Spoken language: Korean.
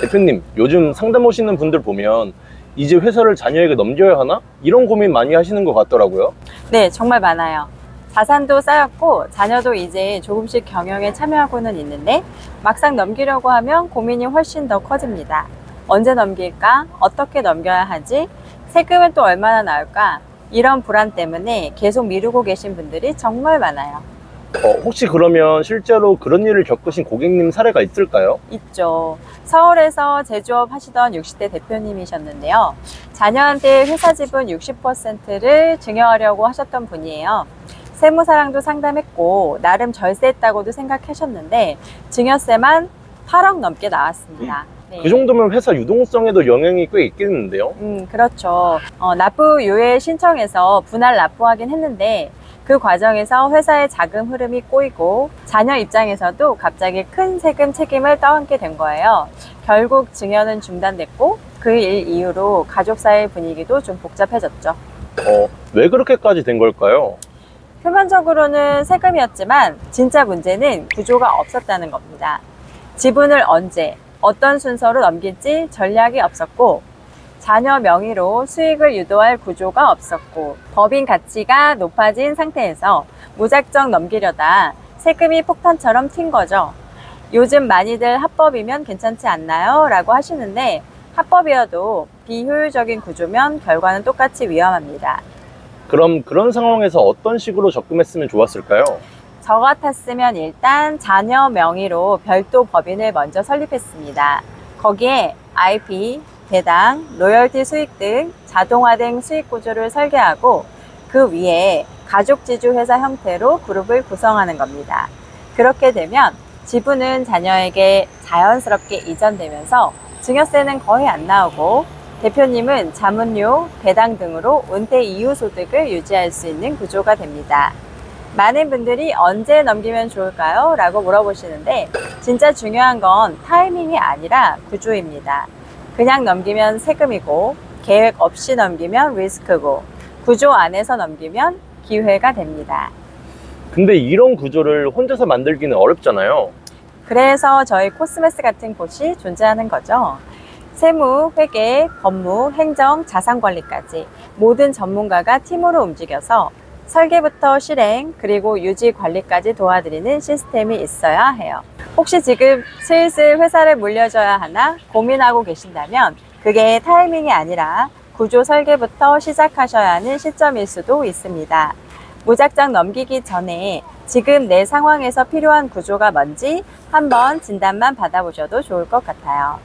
대표님, 요즘 상담 오시는 분들 보면 이제 회사를 자녀에게 넘겨야 하나? 이런 고민 많이 하시는 것 같더라고요. 네, 정말 많아요. 자산도 쌓였고 자녀도 이제 조금씩 경영에 참여하고는 있는데 막상 넘기려고 하면 고민이 훨씬 더 커집니다. 언제 넘길까? 어떻게 넘겨야 하지? 세금은 또 얼마나 나올까? 이런 불안 때문에 계속 미루고 계신 분들이 정말 많아요. 어, 혹시 그러면 실제로 그런 일을 겪으신 고객님 사례가 있을까요? 있죠. 서울에서 제조업 하시던 60대 대표님이셨는데요. 자녀한테 회사 지분 60%를 증여하려고 하셨던 분이에요. 세무사랑도 상담했고 나름 절세했다고도 생각하셨는데 증여세만 8억 넘게 나왔습니다. 네. 그 정도면 회사 유동성에도 영향이 꽤 있겠는데요. 음, 그렇죠. 어, 납부 요에 신청해서 분할 납부하긴 했는데 그 과정에서 회사의 자금 흐름이 꼬이고 자녀 입장에서도 갑자기 큰 세금 책임을 떠안게 된 거예요. 결국 증여는 중단됐고 그 일 이후로 가족 사이 분위기도 좀 복잡해졌죠. 어, 왜 그렇게까지 된 걸까요? 표면적으로는 세금이었지만 진짜 문제는 구조가 없었다는 겁니다. 지분을 언제, 어떤 순서로 넘길지 전략이 없었고, 자녀 명의로 수익을 유도할 구조가 없었고, 법인 가치가 높아진 상태에서 무작정 넘기려다 세금이 폭탄처럼 튄 거죠. 요즘 많이들 합법이면 괜찮지 않나요? 라고 하시는데, 합법이어도 비효율적인 구조면 결과는 똑같이 위험합니다. 그럼 그런 상황에서 어떤 식으로 접근했으면 좋았을까요? 저 같았으면 일단 자녀 명의로 별도 법인을 먼저 설립했습니다. 거기에 IP, 배당, 로열티 수익 등 자동화된 수익 구조를 설계하고 그 위에 가족 지주 회사 형태로 그룹을 구성하는 겁니다. 그렇게 되면 지분은 자녀에게 자연스럽게 이전되면서 증여세는 거의 안 나오고 대표님은 자문료, 배당 등으로 은퇴 이후 소득을 유지할 수 있는 구조가 됩니다. 많은 분들이 언제 넘기면 좋을까요? 라고 물어보시는데 진짜 중요한 건 타이밍이 아니라 구조입니다. 그냥 넘기면 세금이고 계획 없이 넘기면 리스크고 구조 안에서 넘기면 기회가 됩니다. 근데 이런 구조를 혼자서 만들기는 어렵잖아요. 그래서 저희 코스메스 같은 곳이 존재하는 거죠. 세무, 회계, 법무, 행정, 자산관리까지 모든 전문가가 팀으로 움직여서 설계부터 실행, 그리고 유지 관리까지 도와드리는 시스템이 있어야 해요. 혹시 지금 슬슬 회사를 물려줘야 하나 고민하고 계신다면 그게 타이밍이 아니라 구조 설계부터 시작하셔야 하는 시점일 수도 있습니다. 무작정 넘기기 전에 지금 내 상황에서 필요한 구조가 뭔지 한번 진단만 받아보셔도 좋을 것 같아요.